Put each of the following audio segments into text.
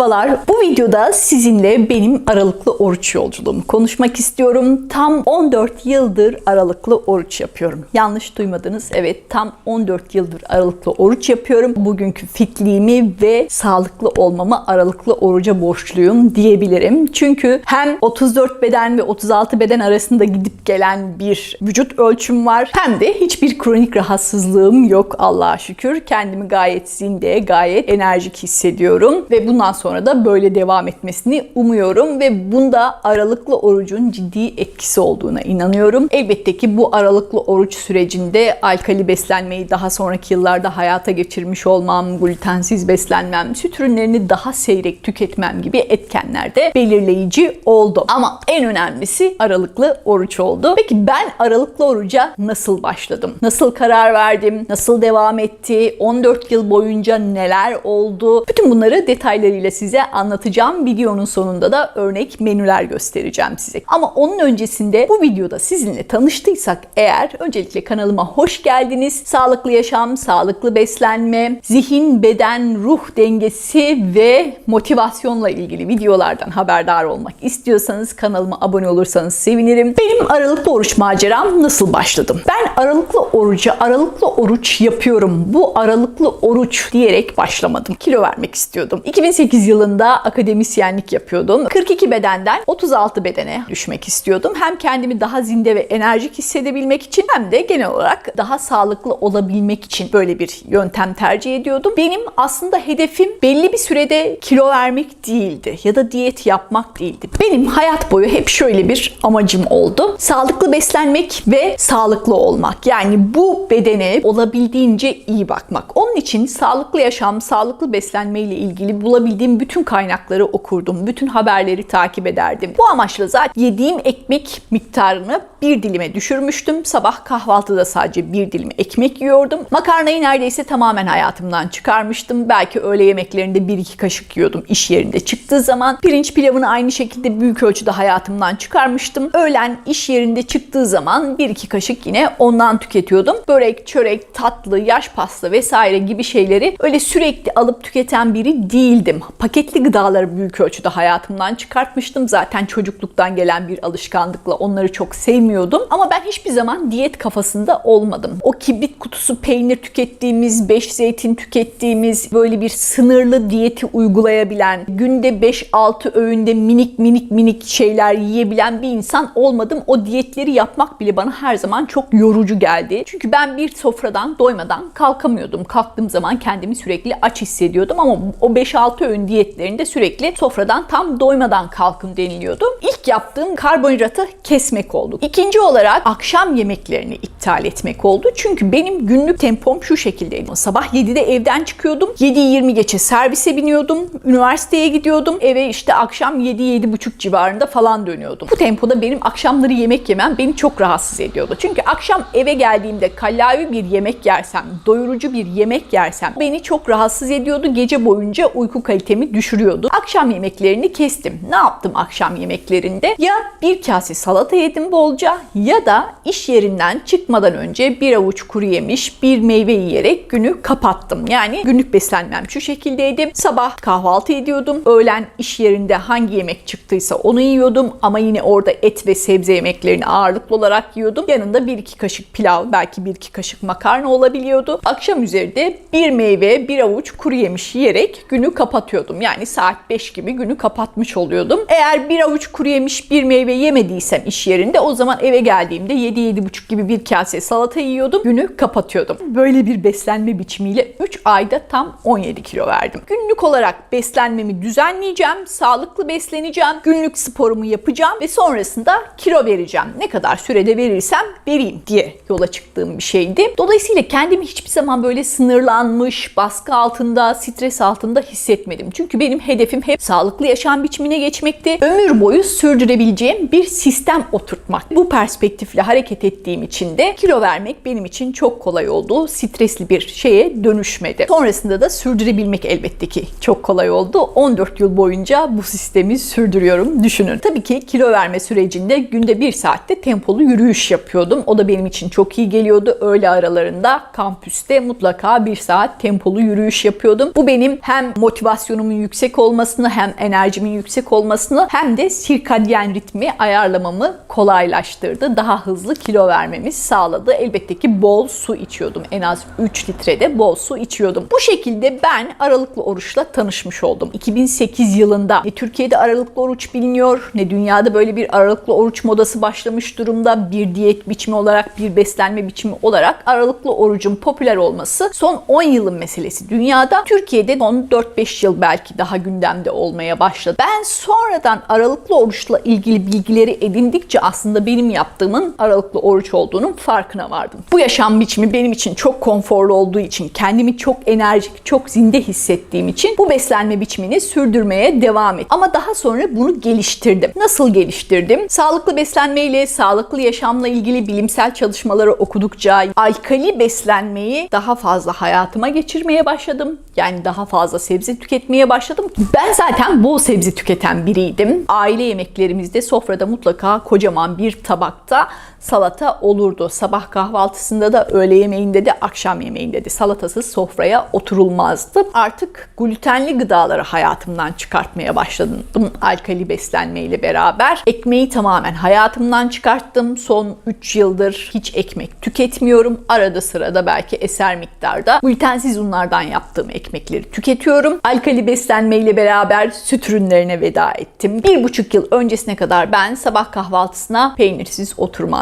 Merhabalar. Bu videoda sizinle benim aralıklı oruç yolculuğumu konuşmak istiyorum. Tam 14 yıldır aralıklı oruç yapıyorum. Yanlış duymadınız. Evet, tam 14 yıldır aralıklı oruç yapıyorum. Bugünkü fitliğimi ve sağlıklı olmamı aralıklı oruca borçluyum diyebilirim. Çünkü hem 34 beden ve 36 beden arasında gidip gelen bir vücut ölçüm var. Hem de hiçbir kronik rahatsızlığım yok Allah'a şükür. Kendimi gayet zinde, gayet enerjik hissediyorum ve bundan sonra da böyle devam etmesini umuyorum ve bunda aralıklı orucun ciddi etkisi olduğuna inanıyorum. Elbette ki bu aralıklı oruç sürecinde alkali beslenmeyi daha sonraki yıllarda hayata geçirmiş olmam, glutensiz beslenmem, süt ürünlerini daha seyrek tüketmem gibi etkenler de belirleyici oldu. Ama en önemlisi aralıklı oruç oldu. Peki ben aralıklı oruca nasıl başladım? Nasıl karar verdim? Nasıl devam etti? 14 yıl boyunca neler oldu? Bütün bunları detaylarıyla size anlatacağım. Videonun sonunda da örnek menüler göstereceğim size. Ama onun öncesinde bu videoda sizinle tanıştıysak eğer öncelikle kanalıma hoş geldiniz. Sağlıklı yaşam, sağlıklı beslenme, zihin, beden, ruh dengesi ve motivasyonla ilgili videolardan haberdar olmak istiyorsanız kanalıma abone olursanız sevinirim. Benim aralıklı oruç maceram nasıl başladım? Ben aralıklı oruca aralıklı oruç yapıyorum. Bu aralıklı oruç diyerek başlamadım. Kilo vermek istiyordum. 2008 yılında akademisyenlik yapıyordum. 42 bedenden 36 bedene düşmek istiyordum. Hem kendimi daha zinde ve enerjik hissedebilmek için hem de genel olarak daha sağlıklı olabilmek için böyle bir yöntem tercih ediyordum. Benim aslında hedefim belli bir sürede kilo vermek değildi ya da diyet yapmak değildi. Benim hayat boyu hep şöyle bir amacım oldu. Sağlıklı beslenmek ve sağlıklı olmak. Yani bu bedene olabildiğince iyi bakmak. Onun için sağlıklı yaşam, sağlıklı beslenme ile ilgili bulabildiğim bütün kaynakları okurdum. Bütün haberleri takip ederdim. Bu amaçla zaten yediğim ekmek miktarını bir dilime düşürmüştüm. Sabah kahvaltıda sadece bir dilim ekmek yiyordum. Makarnayı neredeyse tamamen hayatımdan çıkarmıştım. Belki öğle yemeklerinde bir iki kaşık yiyordum iş yerinde çıktığı zaman. Pirinç pilavını aynı şekilde büyük ölçüde hayatımdan çıkarmıştım. Öğlen iş yerinde çıktığı zaman bir iki kaşık yine ondan tüketiyordum. Börek, çörek, tatlı, yaş pasta vesaire gibi şeyleri öyle sürekli alıp tüketen biri değildim. Paketli gıdaları büyük ölçüde hayatımdan çıkartmıştım. Zaten çocukluktan gelen bir alışkanlıkla onları çok sevmiyordum. Ama ben hiçbir zaman diyet kafasında olmadım. O kibrit kutusu peynir tükettiğimiz, 5 zeytin tükettiğimiz, böyle bir sınırlı diyeti uygulayabilen, günde 5-6 öğünde minik minik minik şeyler yiyebilen bir insan olmadım. O diyetleri yapmak bile bana her zaman çok yorucu geldi. Çünkü ben bir sofradan doymadan kalkamıyordum. Kalktığım zaman kendimi sürekli aç hissediyordum ama o 5-6 öğün diyetlerinde sürekli sofradan tam doymadan kalkın deniliyordu. İlk yaptığım karbonhidratı kesmek oldu. İkinci olarak akşam yemeklerini iptal etmek oldu. Çünkü benim günlük tempom şu şekildeydi. Sabah 7'de evden çıkıyordum. 7-20 geçe servise biniyordum. Üniversiteye gidiyordum. Eve işte akşam 7-7.30 civarında falan dönüyordum. Bu tempoda benim akşamları yemek yemem beni çok rahatsız ediyordu. Çünkü akşam eve geldiğimde kallavi bir yemek yersem, doyurucu bir yemek yersem beni çok rahatsız ediyordu. Gece boyunca uyku kalitemi düşürüyordu. Akşam yemeklerini kestim. Ne yaptım akşam yemeklerinde? Ya bir kase salata yedim bolca ya da iş yerinden çıkmadan önce bir avuç kuru yemiş, bir meyve yiyerek günü kapattım. Yani günlük beslenmem şu şekildeydi. Sabah kahvaltı ediyordum. Öğlen iş yerinde hangi yemek çıktıysa onu yiyordum ama yine orada et ve sebze yemeklerini ağırlıklı olarak yiyordum. Yanında bir iki kaşık pilav, belki bir iki kaşık makarna olabiliyordu. Akşam üzeri de bir meyve, bir avuç kuru yemiş yiyerek günü kapatıyordum. Yani saat 5 gibi günü kapatmış oluyordum. Eğer bir avuç kuru yemiş, bir meyve yemediysem iş yerinde o zaman eve geldiğimde 7-7,5 gibi bir kase salata yiyordum. Günü kapatıyordum. Böyle bir beslenme biçimiyle 3 ayda tam 17 kilo verdim. Günlük olarak beslenmemi düzenleyeceğim, sağlıklı besleneceğim, günlük sporumu yapacağım ve sonrasında kilo vereceğim. Ne kadar sürede verirsem vereyim diye yola çıktığım bir şeydi. Dolayısıyla kendimi hiçbir zaman böyle sınırlanmış, baskı altında, stres altında hissetmedim. Çünkü benim hedefim hep sağlıklı yaşam biçimine geçmekti. Ömür boyu sürdürebileceğim bir sistem oturtmak. Bu perspektifle hareket ettiğim için de kilo vermek benim için çok kolay oldu. Stresli bir şeye dönüşmedi. Sonrasında da sürdürebilmek elbette ki çok kolay oldu. 14 yıl boyunca bu sistemi sürdürüyorum. Düşünün. Tabii ki kilo verme sürecinde günde bir saatte tempolu yürüyüş yapıyordum. O da benim için çok iyi geliyordu. Öğle aralarında kampüste mutlaka bir saat tempolu yürüyüş yapıyordum. Bu benim hem motivasyonumu tansiyonlarımın yüksek olmasını hem enerjimin yüksek olmasını hem de sirkadyen ritmi ayarlamamı kolaylaştırdı. Daha hızlı kilo vermemi sağladı. Elbette ki bol su içiyordum. En az 3 litrede bol su içiyordum. Bu şekilde ben aralıklı oruçla tanışmış oldum. 2008 yılında ne Türkiye'de aralıklı oruç biliniyor ne dünyada böyle bir aralıklı oruç modası başlamış durumda. Bir diyet biçimi olarak bir beslenme biçimi olarak aralıklı orucun popüler olması son 10 yılın meselesi. Dünyada Türkiye'de son 4-5 yıl belki daha gündemde olmaya başladı. Ben sonradan aralıklı oruçla ilgili bilgileri edindikçe aslında benim yaptığımın aralıklı oruç olduğunun farkına vardım. Bu yaşam biçimi benim için çok konforlu olduğu için, kendimi çok enerjik, çok zinde hissettiğim için bu beslenme biçimini sürdürmeye devam ettim. Ama daha sonra bunu geliştirdim. Nasıl geliştirdim? Sağlıklı beslenmeyle, sağlıklı yaşamla ilgili bilimsel çalışmaları okudukça alkali beslenmeyi daha fazla hayatıma geçirmeye başladım. Yani daha fazla sebze tüketmeye başladım. Ben zaten bol sebze tüketen biriydim. Aile yemeklerimizde sofrada mutlaka kocaman bir tabakta salata olurdu. Sabah kahvaltısında da öğle yemeğinde de akşam yemeğinde de salatasız sofraya oturulmazdı. Artık glutenli gıdaları hayatımdan çıkartmaya başladım alkali beslenmeyle beraber. Ekmeği tamamen hayatımdan çıkarttım. Son 3 yıldır hiç ekmek tüketmiyorum. Arada sırada belki eser miktarda glutensiz unlardan yaptığım ekmekleri tüketiyorum. Alkali beslenmeyle beraber süt ürünlerine veda ettim. Bir buçuk yıl öncesine kadar ben sabah kahvaltısına peynirsiz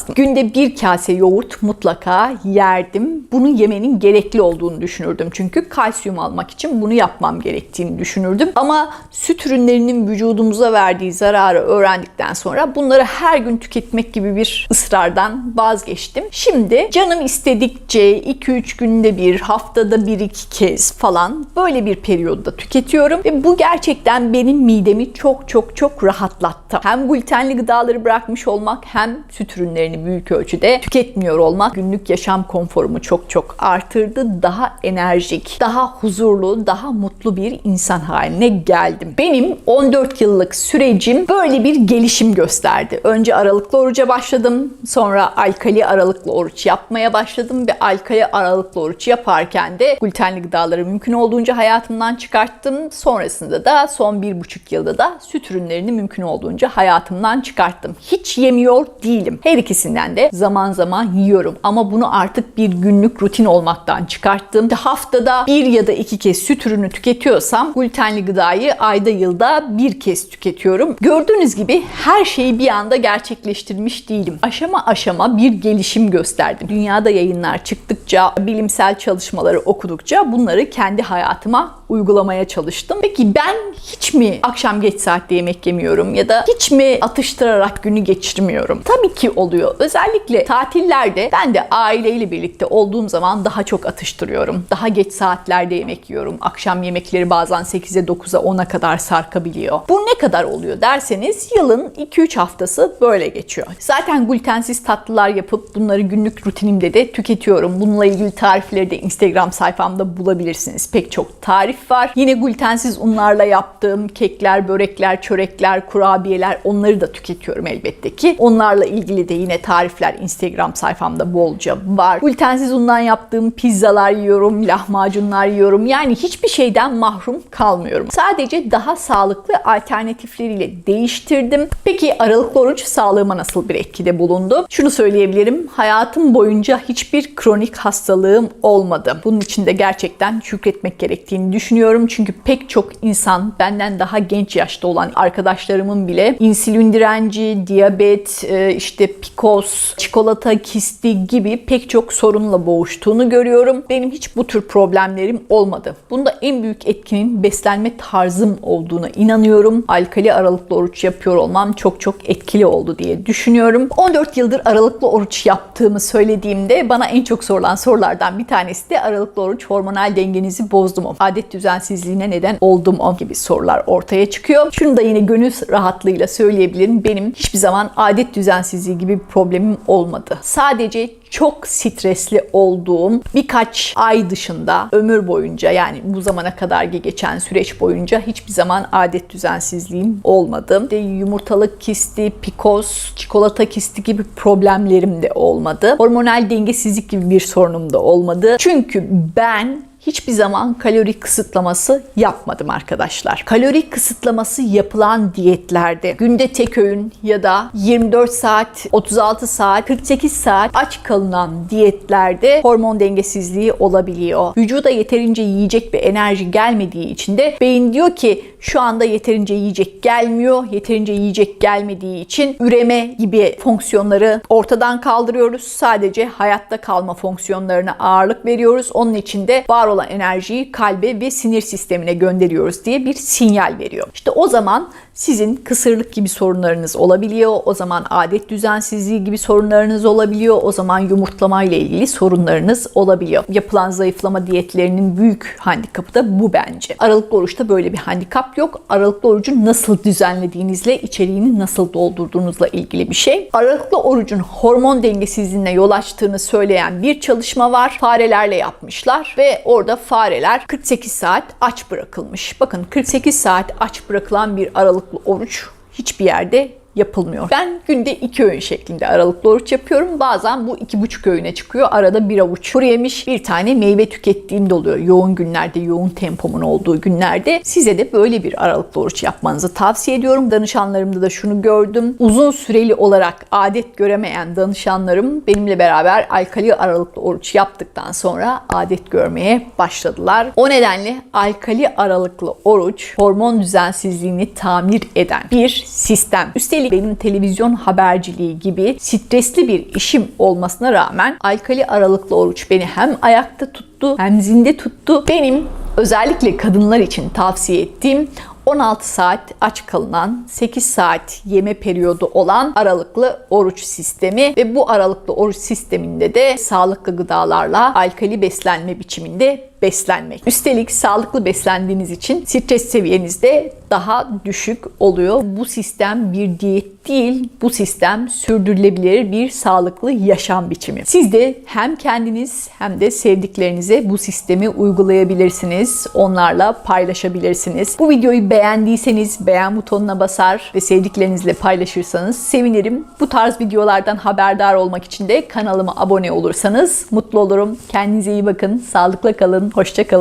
oturmazdım. Günde bir kase yoğurt mutlaka yerdim. Bunu yemenin gerekli olduğunu düşünürdüm. Çünkü kalsiyum almak için bunu yapmam gerektiğini düşünürdüm. Ama süt ürünlerinin vücudumuza verdiği zararı öğrendikten sonra bunları her gün tüketmek gibi bir ısrardan vazgeçtim. Şimdi canım istedikçe 2-3 günde bir, haftada 1-2 kez falan böyle bir periyodda tüketiyorum ve bu gerçekten benim midemi çok çok çok rahatlattı. Hem glutenli gıdaları bırakmış olmak hem süt ürünlerini büyük ölçüde tüketmiyor olmak günlük yaşam konforumu çok çok artırdı. Daha enerjik, daha huzurlu, daha mutlu bir insan haline geldim. Benim 14 yıllık sürecim böyle bir gelişim gösterdi. Önce aralıklı oruca başladım. Sonra alkali aralıklı oruç yapmaya başladım ve alkali aralıklı oruç yaparken de glutenli gıdaları mümkün olduğunca hayatımdan çıkarttım. Sonrasında da son bir buçuk yılda da süt ürünlerini mümkün olduğunca hayatımdan çıkarttım. Hiç yemiyor değilim. Her ikisinden de zaman zaman yiyorum. Ama bunu artık bir günlük rutin olmaktan çıkarttım. Haftada bir ya da iki kez süt ürünü tüketiyorsam glutenli gıdayı ayda yılda bir kez tüketiyorum. Gördüğünüz gibi her şeyi bir anda gerçekleştirmiş değilim. Aşama aşama bir gelişim gösterdim. Dünyada yayınlar çıktıkça, bilimsel çalışmaları okudukça bunları kendi hayatıma uygulamaya çalıştım. Peki ben hiç mi akşam geç saatte yemek yemiyorum ya da hiç mi atıştırarak günü geçirmiyorum? Tabii ki oluyor. Özellikle tatillerde ben de aileyle birlikte olduğum zaman daha çok atıştırıyorum. Daha geç saatlerde yemek yiyorum. Akşam yemekleri bazen 8'e 9'a 10'a kadar sarkabiliyor. Bu ne kadar oluyor derseniz yılın 2-3 haftası böyle geçiyor. Zaten glutensiz tatlılar yapıp bunları günlük rutinimde de tüketiyorum. Bununla ilgili tarifleri de Instagram sayfamda bulabilirsiniz. Pek çok tarif var. Yine glutensiz unlarla yaptığım kekler, börekler, çörekler, kurabiyeler onları da tüketiyorum elbette ki. Onlarla ilgili de yine tarifler Instagram sayfamda bolca var. Glutensiz undan yaptığım pizzalar yiyorum, lahmacunlar yiyorum. Yani hiçbir şeyden mahrum kalmıyorum. Sadece daha sağlıklı alternatifleriyle değiştirdim. Peki aralıklı oruç sağlığıma nasıl bir etkide bulundu? Şunu söyleyebilirim. Hayatım boyunca hiçbir kronik hastalığım olmadı. Bunun için de gerçekten şükretmek gerektiğini düşünüyorum. Çünkü pek çok insan benden daha genç yaşta olan arkadaşlarımın bile insülin direnci, diyabet, e, işte PCOS, çikolata kisti gibi pek çok sorunla boğuştuğunu görüyorum. Benim hiç bu tür problemlerim olmadı. Bunda en büyük etkinin beslenme tarzım olduğuna inanıyorum. Alkali aralıklı oruç yapıyor olmam çok çok etkili oldu diye düşünüyorum. 14 yıldır aralıklı oruç yaptığımı söylediğimde bana en çok sorulan sorulardan bir tanesi de aralıklı oruç hormonal dengenizi bozdu mu? Adet düzensizliğine neden oldu mu? gibi sorular ortaya çıkıyor. Şunu da yine gönül rahatlığıyla söyleyebilirim. Benim hiçbir zaman adet düzensizliği gibi bir problemim olmadı. Sadece çok stresli olduğum birkaç ay dışında ömür boyunca yani bu zamana kadar geçen süreç boyunca hiçbir zaman adet düzensizliğim olmadı. İşte yumurtalık kisti, pikoz, çikolata kisti gibi problemlerim de olmadı. Hormonal dengesizlik gibi bir sorunum da olmadı. Çünkü ben hiçbir zaman kalori kısıtlaması yapmadım arkadaşlar. Kalori kısıtlaması yapılan diyetlerde günde tek öğün ya da 24 saat, 36 saat, 48 saat aç kalınan diyetlerde hormon dengesizliği olabiliyor. Vücuda yeterince yiyecek ve enerji gelmediği için de beyin diyor ki şu anda yeterince yiyecek gelmiyor. Yeterince yiyecek gelmediği için üreme gibi fonksiyonları ortadan kaldırıyoruz. Sadece hayatta kalma fonksiyonlarına ağırlık veriyoruz. Onun için de var olan enerjiyi kalbe ve sinir sistemine gönderiyoruz diye bir sinyal veriyor. İşte o zaman sizin kısırlık gibi sorunlarınız olabiliyor. O zaman adet düzensizliği gibi sorunlarınız olabiliyor. O zaman yumurtlama ile ilgili sorunlarınız olabiliyor. Yapılan zayıflama diyetlerinin büyük handikapı da bu bence. Aralıklı oruçta böyle bir handikap yok. Aralıklı orucu nasıl düzenlediğinizle, içeriğini nasıl doldurduğunuzla ilgili bir şey. Aralıklı orucun hormon dengesizliğine yol açtığını söyleyen bir çalışma var. Farelerle yapmışlar ve orada fareler 48 saat aç bırakılmış. Bakın 48 saat aç bırakılan bir aralıklı oruç hiçbir yerde yapılmıyor. Ben günde iki öğün şeklinde aralıklı oruç yapıyorum. Bazen bu iki buçuk öğüne çıkıyor. Arada bir avuç kuru yemiş, bir tane meyve tükettiğimde oluyor. Yoğun günlerde, yoğun tempomun olduğu günlerde. Size de böyle bir aralıklı oruç yapmanızı tavsiye ediyorum. Danışanlarımda da şunu gördüm. Uzun süreli olarak adet göremeyen danışanlarım benimle beraber alkali aralıklı oruç yaptıktan sonra adet görmeye başladılar. O nedenle alkali aralıklı oruç hormon düzensizliğini tamir eden bir sistem. Üstelik benim televizyon haberciliği gibi stresli bir işim olmasına rağmen alkali aralıklı oruç beni hem ayakta tuttu hem zinde tuttu. Benim özellikle kadınlar için tavsiye ettiğim 16 saat aç kalınan, 8 saat yeme periyodu olan aralıklı oruç sistemi ve bu aralıklı oruç sisteminde de sağlıklı gıdalarla alkali beslenme biçiminde beslenmek. Üstelik sağlıklı beslendiğiniz için stres seviyeniz de daha düşük oluyor. Bu sistem bir diyet değil, bu sistem sürdürülebilir bir sağlıklı yaşam biçimi. Siz de hem kendiniz hem de sevdiklerinize bu sistemi uygulayabilirsiniz. Onlarla paylaşabilirsiniz. Bu videoyu beğendiyseniz beğen butonuna basar ve sevdiklerinizle paylaşırsanız sevinirim. Bu tarz videolardan haberdar olmak için de kanalıma abone olursanız mutlu olurum. Kendinize iyi bakın, sağlıkla kalın, hoşça kalın.